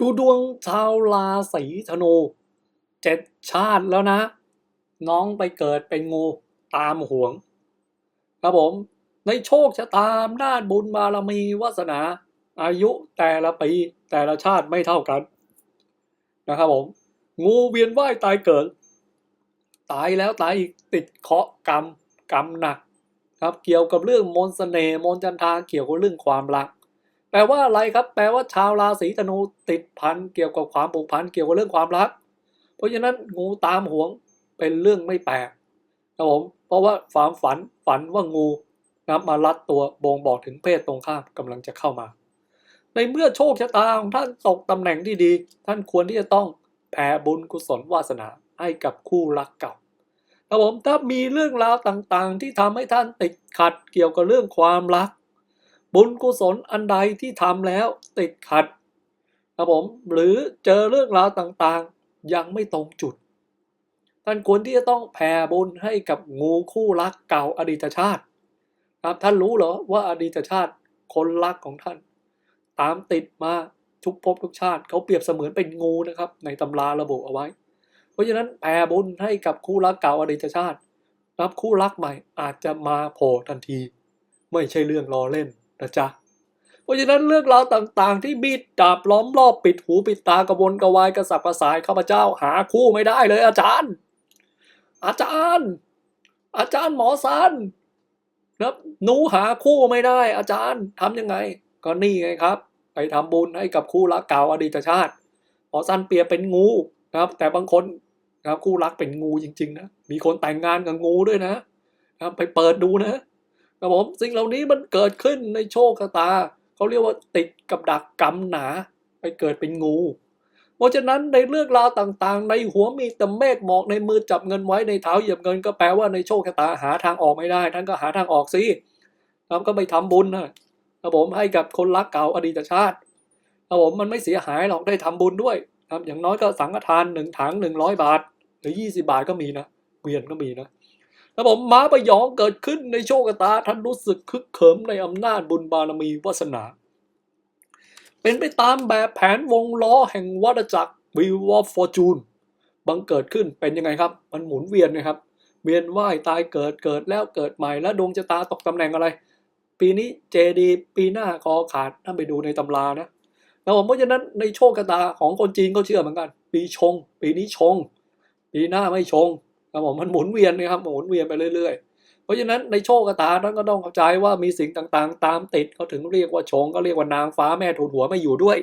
ดูดวงชาวราศีธนูเจ็ดชาติแล้วนะ น้องไปเกิดเป็นงูตามห่วง ครับผม ในโชคชะตาอำนาบุญบารมีวาสนา อายุแต่ละปีแต่ละชาติไม่เท่ากัน นะครับผม งูเวียนว่ายตายเกิด ตายแล้วตายอีกติดเคาะกรรมกรรมหนัก ครับเกี่ยวกับเรื่องมนต์เสน่ห์มนต์จันทาเกี่ยวกับเรื่องความรัก แปลว่าอะไรครับ แปลว่าชาวราศีธนูติดพันเกี่ยวกับความผูกพันเกี่ยวกับเรื่องความรัก เพราะฉะนั้นงูตามหวงเป็นเรื่องไม่แปลกครับผมเพราะว่าความฝันฝันว่างูนับมารัดตัวบ่งบอกถึงเพศตรงข้ามกำลังจะเข้ามา ในเมื่อโชคชะตาของท่านตกตำแหน่งที่ดี ท่านควรที่จะต้องแผ่บุญกุศลวาสนาให้กับคู่รักเก่าครับผมถ้ามีเรื่องราวต่างๆ ที่ทำให้ท่านติดขัดเกี่ยวกับเรื่องความรัก บุญกุศลอันใดที่ทำแล้วติดขัดครับผมหรือเจอเรื่องราวต่างๆ ยังไม่ตรงจุด ท่านควรที่จะต้องแผ่บุญให้กับงูคู่รักเก่าอดีตชาติ ครับท่านรู้เหรอว่าอดีตชาติคนรักของท่าน ตามติดมาทุกภพทุกชาติเขาเปรียบเสมือนเป็นงูนะครับ ในตำราระบุเอาไว้ เพราะฉะนั้นแผ่บุญให้กับคู่รักเก่าอดีตชาติรับคู่รักใหม่อาจจะมาโผล่ทันที ไม่ใช่เรื่องล้อเล่น นะจ๊ะ เพราะฉะนั้นเรื่องราวต่างๆ ที่มีดดาบล้อมรอบปิดหูปิดตากระวนกระวายกระสับกระส่ายข้าพเจ้าหาคู่ไม่ได้เลย อาจารย์ อาจารย์ อาจารย์หมอสันนะหนูหาคู่ไม่ได้ อาจารย์ทำยังไง ก็นี่ไงครับ ไปทำบุญให้กับคู่รักเก่าอดีตชาติ หมอสันเปียเป็นงูนะครับ แต่บางคนนะครับคู่รักเป็นงูจริง ๆ นะ มีคนแต่งงานกับงูด้วยนะ นะครับ ไปเปิดดูนะ ครับผมสิ่งเหล่านี้มันเกิดขึ้นในโชคชะตาเขาเรียกว่าติดกับดักกรรมหนาไปเกิดเป็นงู เพราะฉะนั้นในเรื่องราวต่างๆ ในหัวมีแต่เมฆหมอกในมือจับเงินไว้ในเท้าเหยียบเงินก็แปลว่าในโชคชะตาหาทางออกไม่ได้ ท่านก็หาทางออกสิครับก็ไปทำบุญนะครับผมให้กับคนรักเก่าอดีตชาติครับผมมันไม่เสียหายหรอกได้ทำบุญด้วยครับอย่างน้อยก็สังฆทานหนึ่งถังหนึ่งร้อยบาท หรือยี่สิบาทก็มีนะเกวียนก็มีนะ ครับผมม้าประยองเกิดขึ้นในโชคชะตาท่านรู้สึกคึกเขิมในอำนาจบุญบารมีวาสนา เป็นไปตามแบบแผนวงล้อแห่งวัฏจักรวิวอฟฟอร์จูนบังเกิดขึ้นเป็นยังไงครับ มันหมุนเวียนนะครับ เวียนว่ายตายเกิดเกิดแล้วเกิดใหม่แล้วดวงชะตาตกตำแหน่งอะไร ปีนี้เจดีปีหน้าคอขาดท่านไปดูในตำรานะแล้วผมเพราะฉะนั้นในโชคชะตาของคนจีนก็เชื่อเหมือนกัน ปีชง ปีนี้ชง ปีหน้าไม่ชง ครับผมมันหมุนเวียนนะครับหมุนเวียนไปเรื่อย ๆ เพราะฉะนั้นในโชคชะตาท่านก็ต้องเข้าใจว่ามีสิ่งต่างๆ ตามติดเขาถึงเรียกว่าชงก็เรียกว่านางฟ้าแม่ทูลหัวไม่อยู่ด้วย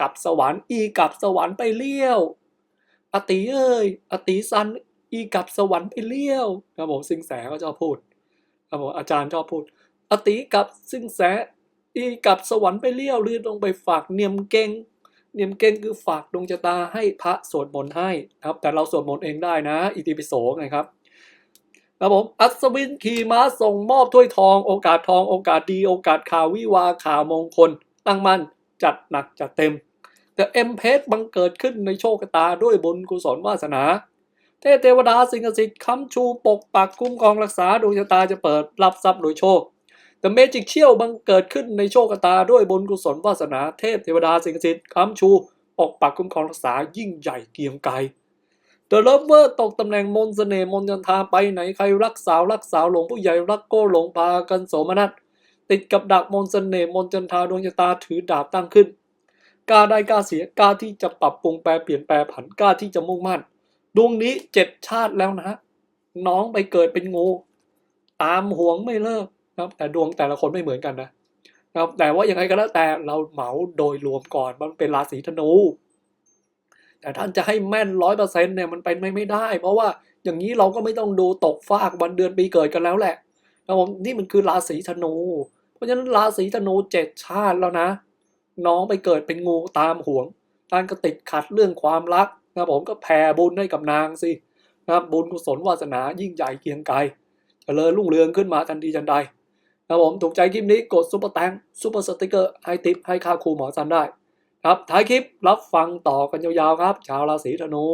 กับสวรรค์อีกับสวรรค์ไปเลี้ยวอติเอ้ยอติซันอีกับสวรรค์ไปเลี้ยวครับผมสิงแสก็ชอบพูดครับผมอาจารย์ชอบพูด อติกับสิงแสอีกับสวรรค์ไปเลี้ยวหรือต้องไปฝากเนียมเก่ง เนียมเก่งคือฝากดวงชะตาให้พระสวดมนต์ให้ครับ แต่เราสวดมนต์เองได้นะ อิติปิโสไงครับครับผมอัศวินขี่ม้าส่งมอบถ้วยทองโอกาสทองโอกาสดี โอกาสข่าววิวาข่าวมงคล ตั้งมั่นจัดหนักจัดเต็ม แต่เอ็มเพสบังเกิดขึ้นในโชคชะตาด้วยบุญกุศลวาสนา เทพเทวดาสิงสิทธิ์ค้ำชูปกปักคุ้มครองรักษาดวงชะตาจะเปิดรับทรัพย์โดยโชค แต่เมจิกเชี่ยวบังเกิดขึ้นในโชคชะตาด้วยบุญกุศลวาสนาเทพเทวดาสิงสิทธิ์ค้ำชูปกปักคุ้มครองรักษายิ่งใหญ่เกียงไกรเดอะเลเวอร์ตกตำแหน่งมนเสน่ห์มนยันทาไปไหนใครรักสาวรักสาวหลงผู้ใหญ่รักโก้หลงพากันโสมนัสติดกับดักมนเสน่ห์มนจันทาดวงชะตาถือดาบตั้งขึ้นกล้าได้กล้าเสียกล้าที่จะปรับปรุงแปลเปลี่ยนแปลผันกล้าที่จะมุ่งมั่นดวงนี้เจ็ดชาติแล้วนะ น้องไปเกิดเป็นงู ตามห่วงไม่เลิก นะครับแต่ดวงแต่ละคนไม่เหมือนกันนะนะครับแต่ว่ายังไงก็แล้วแต่เราเหมาโดยรวมก่อนมันเป็นราศีธนู แต่ท่านจะให้แม่นร้อยเปอร์เซ็นต์เนี่ยมันเป็นไม่ไม่ได้ เพราะว่าอย่างนี้เราก็ไม่ต้องดูตกฟากวันเดือนปีเกิดกันแล้วแหละนะผมนี่มันคือราศีธนู เพราะฉะนั้นราศีธนูเจ็ดชาติแล้วนะ น้องไปเกิดเป็นงูตามห่วงท่านก็ติดขัดเรื่องความรักนะผมก็แผ่บุญให้กับนางสินะบุญกุศลวาสนายิ่งใหญ่เกียงไกรเจริญรุ่งเรืองขึ้นมาทันทีทันใด ครับผมถูกใจคลิปนี้กดซุปเปอร์แตงซุปเปอร์สติกเกอร์ให้ทิปให้ค่าครูหมอซันได้ ครับท้ายคลิปรับฟังต่อกันยาวๆครับ ชาวราศีธนู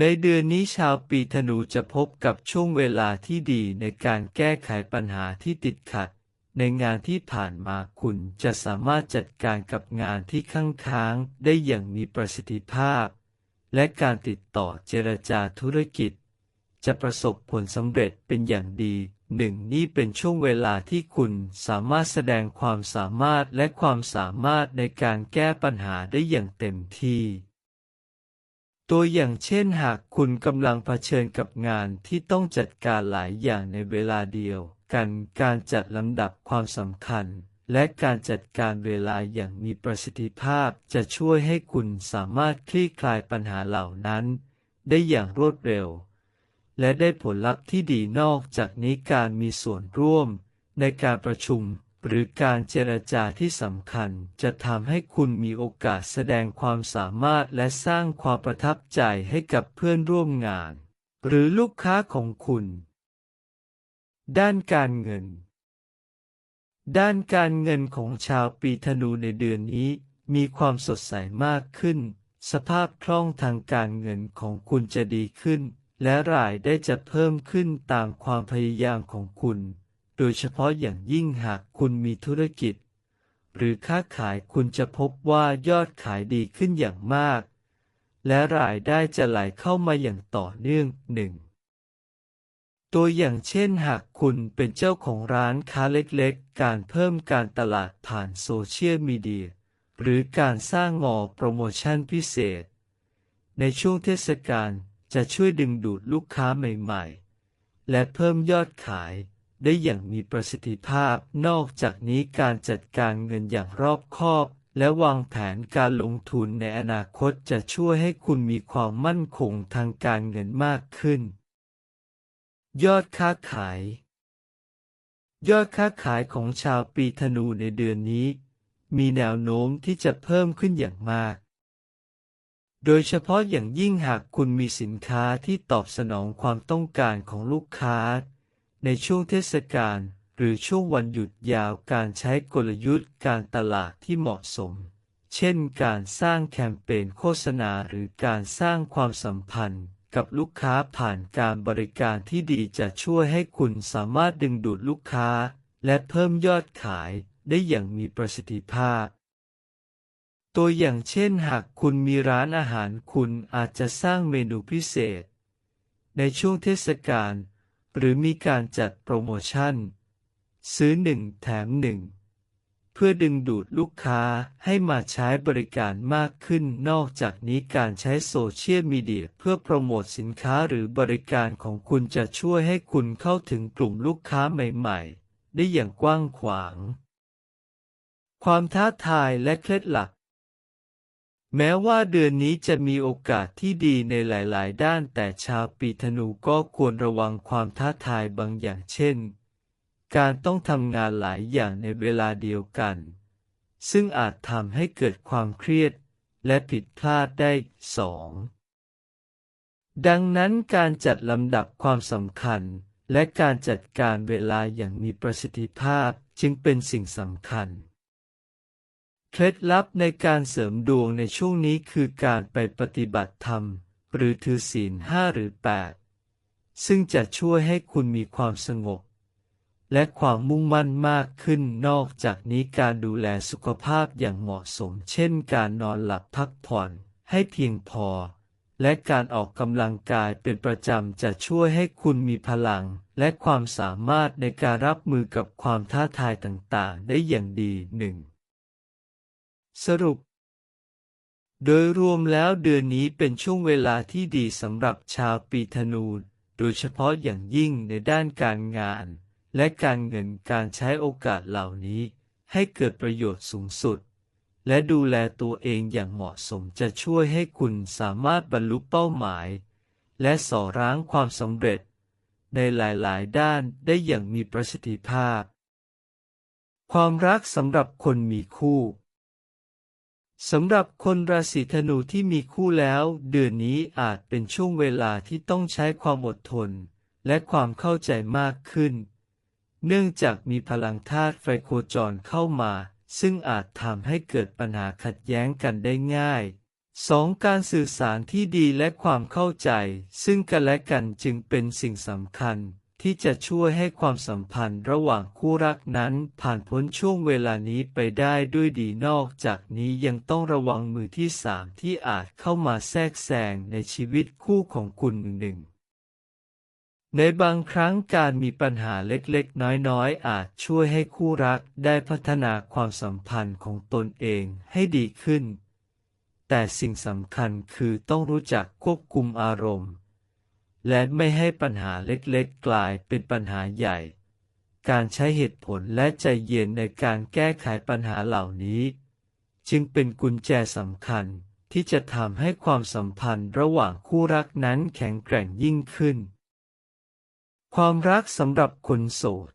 ในเดือนนี้ชาวปีธนูจะพบกับช่วงเวลาที่ดีในการแก้ไขปัญหาที่ติดขัด ในงานที่ผ่านมาคุณจะสามารถจัดการกับงานที่ข้างค้างได้อย่างมีประสิทธิภาพ และการติดต่อเจรจาธุรกิจ จะประสบผลสำเร็จเป็นอย่างดี หนึ่งนี่เป็นช่วงเวลาที่คุณสามารถแสดงความสามารถและความสามารถในการแก้ปัญหาได้อย่างเต็มที่ ตัวอย่างเช่นหากคุณกำลังเผชิญกับงานที่ต้องจัดการหลายอย่างในเวลาเดียวกันการจัดลำดับความสำคัญ และการจัดการเวลาอย่างมีประสิทธิภาพจะช่วยให้คุณสามารถคลี่คลายปัญหาเหล่านั้น ได้อย่างรวดเร็ว และได้ผลลัพธ์ที่ดีนอกจากนี้การมีส่วนร่วม ในการประชุมหรือการเจรจาที่สำคัญ จะทำให้คุณมีโอกาสแสดงความสามารถและสร้างความประทับใจให้กับเพื่อนร่วมงาน หรือลูกค้าของคุณ ด้านการเงิน ด้านการเงินของชาวปีธนูในเดือนนี้ มีความสดใสมากขึ้น สภาพคล่องทางการเงินของคุณจะดีขึ้น และรายได้จะเพิ่มขึ้นตามความพยายามของคุณ โดยเฉพาะอย่างยิ่งหากคุณมีธุรกิจ หรือค้าขายคุณจะพบว่ายอดขายดีขึ้นอย่างมาก และรายได้จะไหลเข้ามาอย่างต่อเนื่องหนึ่งตัวอย่างเช่นหากคุณเป็นเจ้าของร้านค้าเล็กๆ การเพิ่มการตลาดผ่านโซเชียลมีเดีย หรือการสร้างงอโปรโมชั่นพิเศษ ในช่วงเทศกาล จะช่วยดึงดูดลูกค้าใหม่ๆ และเพิ่มยอดขายได้อย่างมีประสิทธิภาพ นอกจากนี้การจัดการเงินอย่างรอบคอบ และวางแผนการลงทุนในอนาคตจะช่วยให้คุณมีความมั่นคงทางการเงินมากขึ้น ยอดค้าขาย ยอดค้าขายของชาวปีธนูในเดือนนี้ มีแนวโน้มที่จะเพิ่มขึ้นอย่างมาก โดยเฉพาะอย่างยิ่งหากคุณมีสินค้าที่ตอบสนองความต้องการของลูกค้า ในช่วงเทศกาลหรือช่วงวันหยุดยาวการใช้กลยุทธ์การตลาดที่เหมาะสม เช่นการสร้างแคมเปญโฆษณาหรือการสร้างความสัมพันธ์กับลูกค้าผ่านการบริการที่ดีจะช่วยให้คุณสามารถดึงดูดลูกค้า และเพิ่มยอดขายได้อย่างมีประสิทธิภาพ ตัวอย่างเช่นหากคุณมีร้านอาหารคุณอาจจะสร้างเมนูพิเศษ ในช่วงเทศกาลหรือมีการจัดโปรโมชั่น ซื้อหนึ่งแถมหนึ่งเพื่อดึงดูดลูกค้าให้มาใช้บริการมากขึ้นนอกจากนี้การใช้โซเชียลมีเดียเพื่อโปรโมทสินค้าหรือบริการของคุณจะช่วยให้คุณเข้าถึงกลุ่มลูกค้าใหม่ๆ ได้อย่างกว้างขวาง ความท้าทายและเคล็ดลับ แม้ว่าเดือนนี้จะมีโอกาสที่ดีในหลาย ๆ ด้านแต่ชาวปีธนูก็ควรระวังความท้าทายบางอย่างเช่น การต้องทำงานหลายอย่างในเวลาเดียวกัน ซึ่งอาจทำให้เกิดความเครียดและผิดพลาดได้สองดังนั้นการจัดลำดับความสำคัญ และการจัดการเวลาอย่างมีประสิทธิภาพจึงเป็นสิ่งสำคัญ เคล็ดลับในการเสริมดวงในช่วงนี้คือการไปปฏิบัติธรรม หรือถือศีลห้าหรือแปดซึ่งจะช่วยให้คุณมีความสงบ และความมุ่งมั่นมากขึ้นนอกจากนี้การดูแลสุขภาพอย่างเหมาะสม เช่นการนอนหลับพักผ่อนให้เพียงพอ และการออกกำลังกายเป็นประจำจะช่วยให้คุณมีพลัง และความสามารถในการรับมือกับความท้าทายต่างๆ ได้อย่างดีหนึ่ง สรุป โดยรวมแล้วเดือนนี้เป็นช่วงเวลาที่ดีสำหรับชาวปีธนูโดยเฉพาะอย่างยิ่งในด้านการงาน และการเงินการใช้โอกาสเหล่านี้ ให้เกิดประโยชน์สูงสุด และดูแลตัวเองอย่างเหมาะสมจะช่วยให้คุณสามารถบรรลุเป้าหมาย และส่อร้างความสำเร็จ ในหลายๆ ด้านได้อย่างมีประสิทธิภาพ ความรักสำหรับคนมีคู่ สำหรับคนราศีธนูที่มีคู่แล้ว เดือนนี้อาจเป็นช่วงเวลาที่ต้องใช้ความอดทน และความเข้าใจมากขึ้น เนื่องจากมีพลังธาตุไฟโคจรเข้ามา ซึ่งอาจทำให้เกิดปัญหาขัดแย้งกันได้ง่ายสองการสื่อสารที่ดีและความเข้าใจ ซึ่งกันและกันจึงเป็นสิ่งสำคัญ ที่จะช่วยให้ความสัมพันธ์ระหว่างคู่รักนั้นผ่านพ้นช่วงเวลานี้ไปได้ด้วยดีนอกจากนี้ยังต้องระวังมือที่สามที่อาจเข้ามาแทรกแซงในชีวิตคู่ของคุณหนึ่งในบางครั้งการมีปัญหาเล็กๆ น้อยๆ อาจช่วยให้คู่รักได้พัฒนาความสัมพันธ์ของตนเองให้ดีขึ้น แต่สิ่งสำคัญคือต้องรู้จักควบคุมอารมณ์ และไม่ให้ปัญหาเล็กๆ กลายเป็นปัญหาใหญ่ การใช้เหตุผลและใจเย็นในการแก้ไขปัญหาเหล่านี้ จึงเป็นกุญแจสำคัญที่จะทำให้ความสัมพันธ์ระหว่างคู่รักนั้นแข็งแกร่งยิ่งขึ้น ความรักสำหรับคนโสด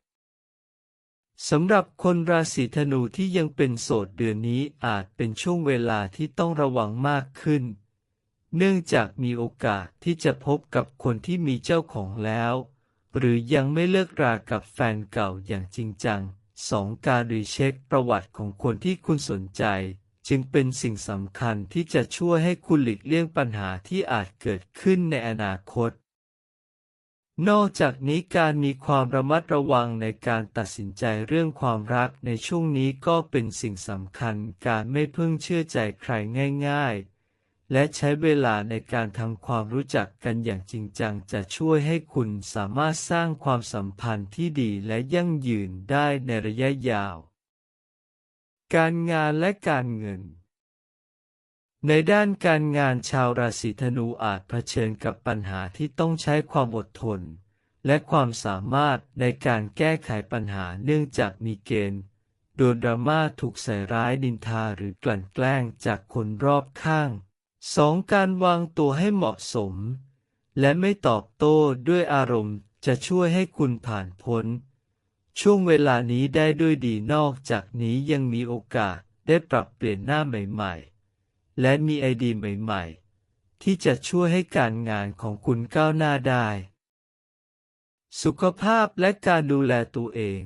สำหรับคนราศีธนูที่ยังเป็นโสดเดือนนี้อาจเป็นช่วงเวลาที่ต้องระวังมากขึ้น เนื่องจากมีโอกาสที่จะพบกับคนที่มีเจ้าของแล้ว หรือยังไม่เลิกรากับแฟนเก่าอย่างจริงจังสองการรีเช็คประวัติของคนที่คุณสนใจ จึงเป็นสิ่งสำคัญที่จะช่วยให้คุณหลีกเลี่ยงปัญหาที่อาจเกิดขึ้นในอนาคต นอกจากนี้การมีความระมัดระวังในการตัดสินใจเรื่องความรักในช่วงนี้ก็เป็นสิ่งสำคัญการไม่เพิ่งเชื่อใจใครง่าย ๆ และใช้เวลาในการทำความรู้จักกันอย่างจริงจังจะช่วยให้คุณสามารถสร้างความสัมพันธ์ที่ดีและยั่งยืนได้ในระยะยาว การงานและการเงิน ในด้านการงานชาวราศีธนูอาจเผชิญกับปัญหาที่ต้องใช้ความอดทน และความสามารถในการแก้ไขปัญหาเนื่องจากมีเกณฑ์โดนดราม่าถูกใส่ร้ายนินทาหรือกลั่นแกล้งจากคนรอบข้าง สองการวางตัวให้เหมาะสม และไม่ตอบโต้ด้วยอารมณ์จะช่วยให้คุณผ่านพ้น ช่วงเวลานี้ได้ด้วยดีนอกจากนี้ยังมีโอกาสได้ปรับเปลี่ยนหน้าใหม่ๆ และมีไอเดียใหม่ๆ ที่จะช่วยให้การงานของคุณก้าวหน้าได้ สุขภาพและการดูแลตัวเอง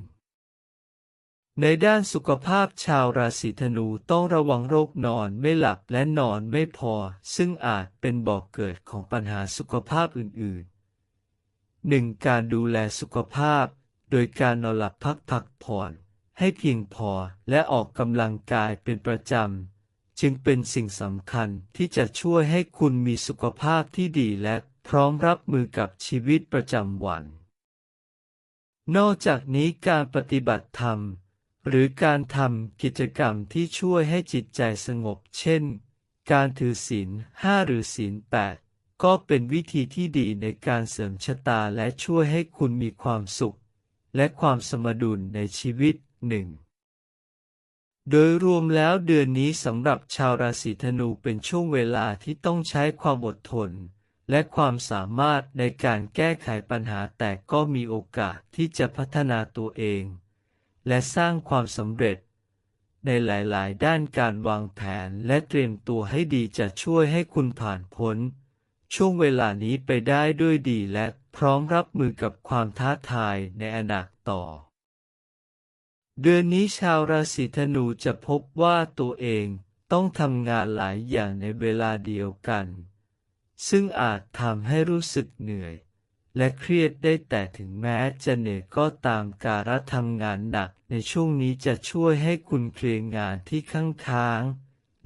ในด้านสุขภาพชาวราศีธนูต้องระวังโรคนอนไม่หลับและนอนไม่พอ ซึ่งอาจเป็นบ่อกเกิดของปัญหาสุขภาพอื่นๆ 1. การดูแลสุขภาพ โดยการนอนหลับพักพักผ่อน ให้เพียงพอและออกกำลังกายเป็นประจำ จึงเป็นสิ่งสำคัญที่จะช่วยให้คุณมีสุขภาพที่ดีและพร้อมรับมือกับชีวิตประจำวัน นอกจากนี้การปฏิบัติธรรม หรือการทำกิจกรรมที่ช่วยให้จิตใจสงบ เช่น การถือศีลห้าหรือศีลแปดก็เป็นวิธีที่ดีในการเสริมชะตาและช่วยให้คุณมีความสุข และความสมดุลในชีวิตหนึ่งโดยรวมแล้วเดือนนี้สำหรับชาวราศีธนูเป็นช่วงเวลาที่ต้องใช้ความอดทน และความสามารถในการแก้ไขปัญหาแต่ก็มีโอกาสที่จะพัฒนาตัวเอง และสร้างความสำเร็จ ในหลาย ๆ ด้านการวางแผนและเตรียมตัวให้ดีจะช่วยให้คุณผ่านพ้น ช่วงเวลานี้ไปได้ด้วยดีและพร้อมรับมือกับความท้าทายในอนาคตต่อ เดือนนี้ชาวราศีธนูจะพบว่าตัวเองต้องทำงานหลายอย่างในเวลาเดียวกัน ซึ่งอาจทำให้รู้สึกเหนื่อย และเครียดได้แต่ถึงแม้จะเหนื่อยก็ตามการทำงานหนักในช่วงนี้จะช่วยให้คุณเคลียร์งานที่ข้างค้าง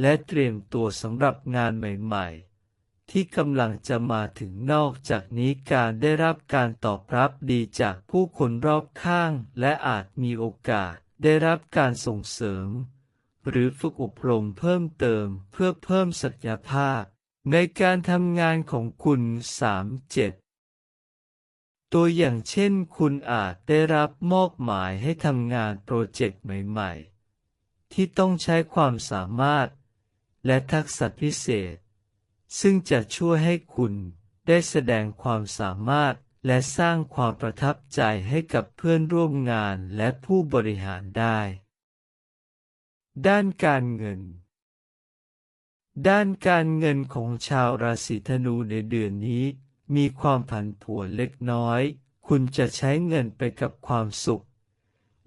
และเตรียมตัวสำหรับงานใหม่ๆ ที่กำลังจะมาถึงนอกจากนี้การได้รับการตอบรับดีจากผู้คนรอบข้าง และอาจมีโอกาสได้รับการส่งเสริม หรือฝึกอบรมเพิ่มเติมเพื่อเพิ่มศักยภาพ ในการทำงานของคุณ 3-7 ตัวอย่างเช่นคุณอาจได้รับมอบหมายให้ทำงานโปรเจกต์ใหม่ ๆ ที่ต้องใช้ความสามารถ และทักษะพิเศษ ซึ่งจะช่วยให้คุณได้แสดงความสามารถและสร้างความประทับใจให้กับเพื่อนร่วมงานและผู้บริหารได้ ด้านการเงิน ด้านการเงินของชาวราศีธนูในเดือนนี้ มีความผันผวนเล็กน้อย คุณจะใช้เงินไปกับความสุข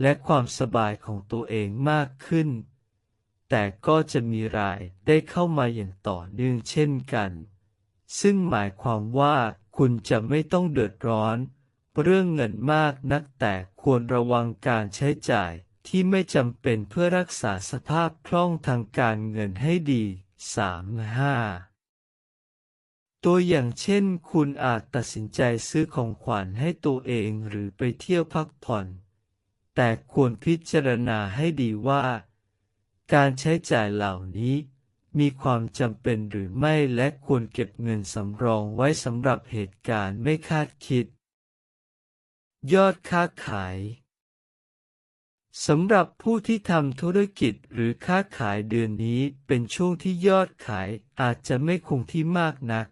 และความสบายของตัวเองมากขึ้น แต่ก็จะมีรายได้เข้ามาอย่างต่อเนื่องเช่นกัน ซึ่งหมายความว่าคุณจะไม่ต้องเดือดร้อน เรื่องเงินมากนักแต่ควรระวังการใช้จ่ายที่ไม่จำเป็นเพื่อรักษาสภาพคล่องทางการเงินให้ดี 3. ตัวอย่างเช่น คุณอาจตัดสินใจซื้อของขวัญให้ตัวเองหรือไปเที่ยวพักผ่อน แต่ควรพิจารณาให้ดีว่า การใช้จ่ายเหล่านี้มีความจำเป็นหรือไม่และควรเก็บเงินสำรองไว้สำหรับเหตุการณ์ไม่คาดคิด ยอดค้าขายสำหรับผู้ที่ทำธุรกิจหรือค้าขายเดือนนี้เป็นช่วงที่ยอดขายอาจจะไม่คงที่มากนัก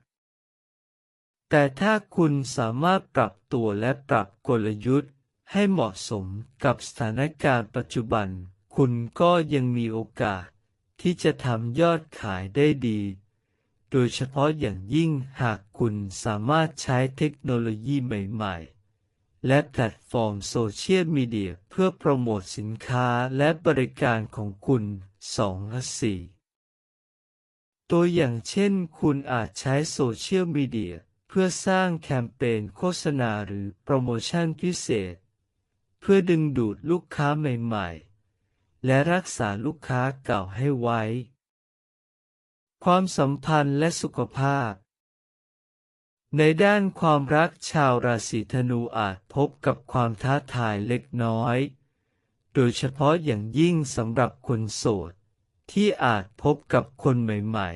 แต่ถ้าคุณสามารถปรับตัวและปรับกลยุทธ์ ให้เหมาะสมกับสถานการณ์ปัจจุบัน คุณก็ยังมีโอกาส ที่จะทำยอดขายได้ดี โดยเฉพาะอย่างยิ่งหากคุณสามารถใช้เทคโนโลยีใหม่ ๆ และแพลตฟอร์มโซเชียลมีเดียเพื่อโปรโมทสินค้าและบริการของคุณ2และ4ตัวอย่างเช่น คุณอาจใช้โซเชียลมีเดีย เพื่อสร้างแคมเปญโฆษณาหรือโปรโมชั่นพิเศษ เพื่อดึงดูดลูกค้าใหม่ๆ และรักษาลูกค้าเก่าให้ไว้ ความสัมพันธ์และสุขภาพ ในด้านความรักชาวราศีธนูอาจพบกับความท้าทายเล็กน้อย โดยเฉพาะอย่างยิ่งสำหรับคนโสดที่อาจพบกับคนใหม่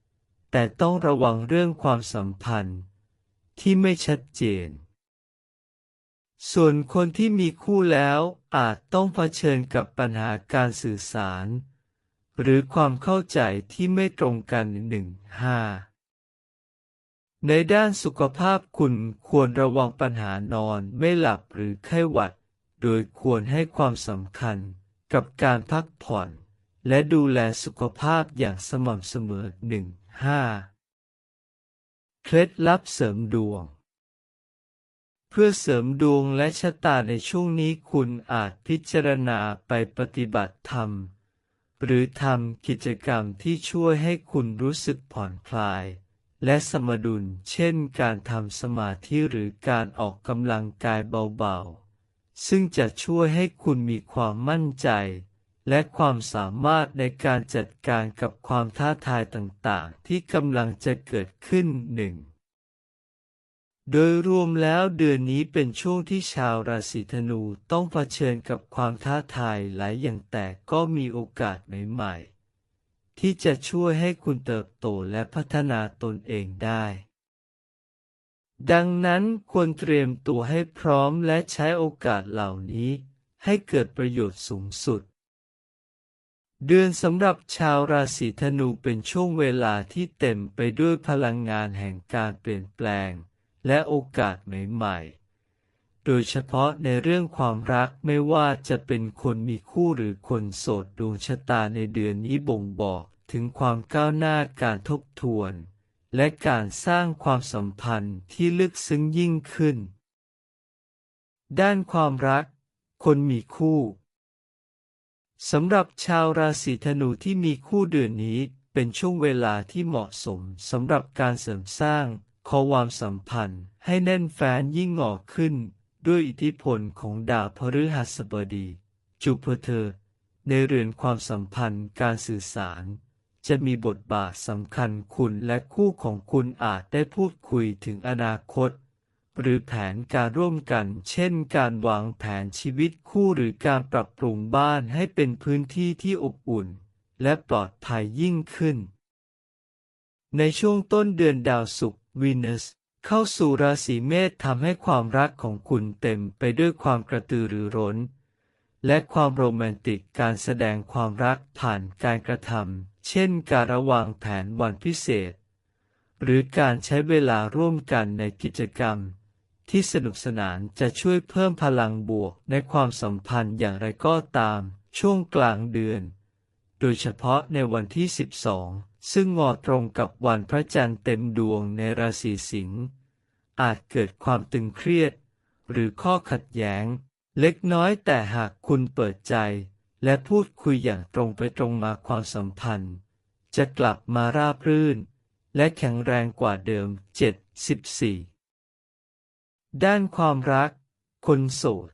ๆ แต่ต้องระวังเรื่องความสัมพันธ์ ที่ไม่ชัดเจน ส่วนคนที่มีคู่แล้วอาจต้องเผชิญกับปัญหาการสื่อสาร หรือความเข้าใจที่ไม่ตรงกันหนึ่งห้าในด้านสุขภาพคุณควรระวังปัญหานอนไม่หลับหรือไข้หวัด โดยควรให้ความสำคัญกับการพักผ่อน และดูแลสุขภาพอย่างสม่ำเสมอหนึ่งห้า เคล็ดลับเสริมดวง เพื่อเสริมดวงและชะตาในช่วงนี้คุณอาจพิจารณาไปปฏิบัติธรรม หรือทำกิจกรรมที่ช่วยให้คุณรู้สึกผ่อนคลาย และสมดุลเช่นการทำสมาธิหรือการออกกำลังกายเบาๆ ซึ่งจะช่วยให้คุณมีความมั่นใจ และความสามารถในการจัดการกับความท้าทายต่างๆ ที่กำลังจะเกิดขึ้นหนึ่งโดยรวมแล้วเดือนนี้เป็นช่วงที่ชาวราศีธนูต้องเผชิญกับความท้าทายหลายอย่างแต่ก็มีโอกาสใหม่ๆ ที่จะช่วยให้คุณเติบโตและพัฒนาตนเองได้ ดังนั้นควรเตรียมตัวให้พร้อมและใช้โอกาสเหล่านี้ให้เกิดประโยชน์สูงสุด เดือนสำหรับชาวราศีธนูเป็นช่วงเวลาที่เต็มไปด้วยพลังงานแห่งการเปลี่ยนแปลง และโอกาสใหม่ๆ โดยเฉพาะในเรื่องความรักไม่ว่าจะเป็นคนมีคู่หรือคนโสดดวงชะตาในเดือนนี้บ่งบอกถึงความก้าวหน้าการทบทวน และการสร้างความสัมพันธ์ที่ลึกซึ้งยิ่งขึ้น ด้านความรัก คนมีคู่ สำหรับชาวราศีธนูที่มีคู่เดือนนี้ เป็นช่วงเวลาที่เหมาะสมสำหรับการเสริมสร้างความสัมพันธ์ให้แน่นแฟ้นยิ่งงอกขึ้น ด้วยอิทธิพลของดาวพฤหัสบดีจูปิเตอร์ในเรือนความสัมพันธ์การสื่อสาร จะมีบทบาทสำคัญคุณและคู่ของคุณอาจได้พูดคุยถึงอนาคต หรือแผนการร่วมกัน เช่น การวางแผนชีวิตคู่หรือการปรับปรุงบ้านให้เป็นพื้นที่ที่อบอุ่น และปลอดภัยยิ่งขึ้น ในช่วงต้นเดือนดาวศุกร์วีนัสเข้าสู่ราศีเมษทำให้ความรักของคุณเต็มไปด้วยความกระตือรือร้น และความโรแมนติกการแสดงความรักผ่านการกระทำเช่น การระวางแผนวันพิเศษ หรือการใช้เวลาร่วมกันในกิจกรรม ที่สนุกสนานจะช่วยเพิ่มพลังบวกในความสัมพันธ์อย่างไรก็ตาม ช่วงกลางเดือน โดยเฉพาะในวันที่ 12 ซึ่งงอตรงกับวันพระจันทร์เต็มดวงในราศีสิงห์อาจเกิดความตึงเครียด หรือข้อขัดแย้ง เล็กน้อยแต่หากคุณเปิดใจ และพูดคุยอย่างตรงไปตรงมาความสัมพันธ์ จะกลับมาราบรื่น และแข็งแรงกว่าเดิม 7 14 ด้านความรัก คนโสด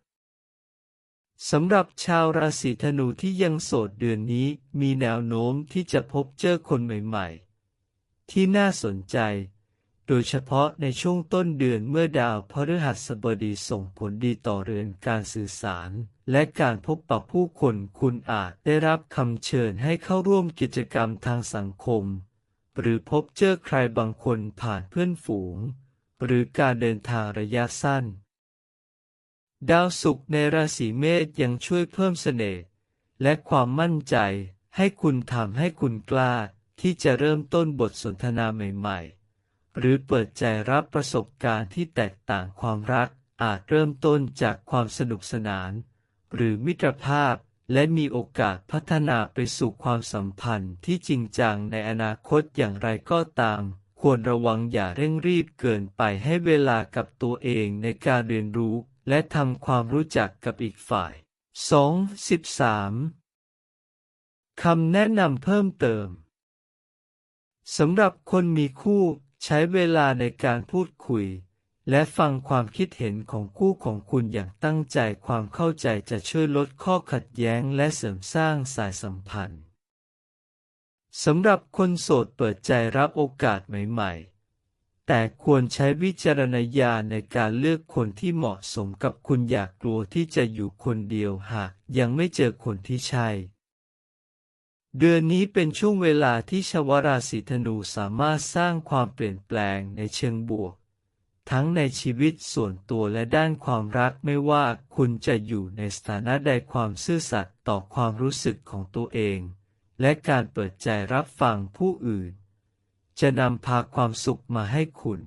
สำหรับชาวราศีธนูที่ยังโสดเดือนนี้มีแนวโน้มที่จะพบเจอคนใหม่ๆ ที่น่าสนใจ โดยเฉพาะในช่วงต้นเดือนเมื่อดาวพฤหัสบดีส่งผลดีต่อเรือนการสื่อสาร และการพบปะผู้คนคุณอาจได้รับคำเชิญให้เข้าร่วมกิจกรรมทางสังคม หรือพบเจอใครบางคนผ่านเพื่อนฝูง หรือการเดินทางระยะสั้น ดาวศุกร์ในราศีเมษยังช่วยเพิ่มเสน่ห์และความมั่นใจให้คุณทำให้คุณกล้าที่จะเริ่มต้นบทสนทนาใหม่ๆ หรือเปิดใจรับประสบการณ์ที่แตกต่างความรักอาจเริ่มต้นจากความสนุกสนาน หรือมิตรภาพและมีโอกาสพัฒนาไปสู่ความสัมพันธ์ที่จริงจังในอนาคตอย่างไรก็ตาม ควรระวังอย่าเร่งรีบเกินไปให้เวลากับตัวเองในการเรียนรู้และทำความรู้จักกับอีกฝ่าย 2. 13 คำแนะนำเพิ่มเติมสำหรับคนมีคู่ใช้เวลาในการพูดคุย และฟังความคิดเห็นของคู่ของคุณอย่างตั้งใจความเข้าใจจะช่วยลดข้อขัดแย้งและเสริมสร้างสายสัมพันธ์ สำหรับคนโสดเปิดใจรับโอกาสใหม่ๆ แต่ควรใช้วิจารณญาณในการเลือกคนที่เหมาะสมกับคุณอยากกลัวที่จะอยู่คนเดียวหากยังไม่เจอคนที่ใช่ เดือนนี้เป็นช่วงเวลาที่ชาวราศีธนูสามารถสร้างความเปลี่ยนแปลงในเชิงบวก ทั้งในชีวิตส่วนตัวและด้านความรักไม่ว่าคุณจะอยู่ในสถานะใดความซื่อสัตย์ต่อความรู้สึกของตัวเอง และการเปิดใจรับฟังผู้อื่น จะนำพาความสุขมาให้คุณ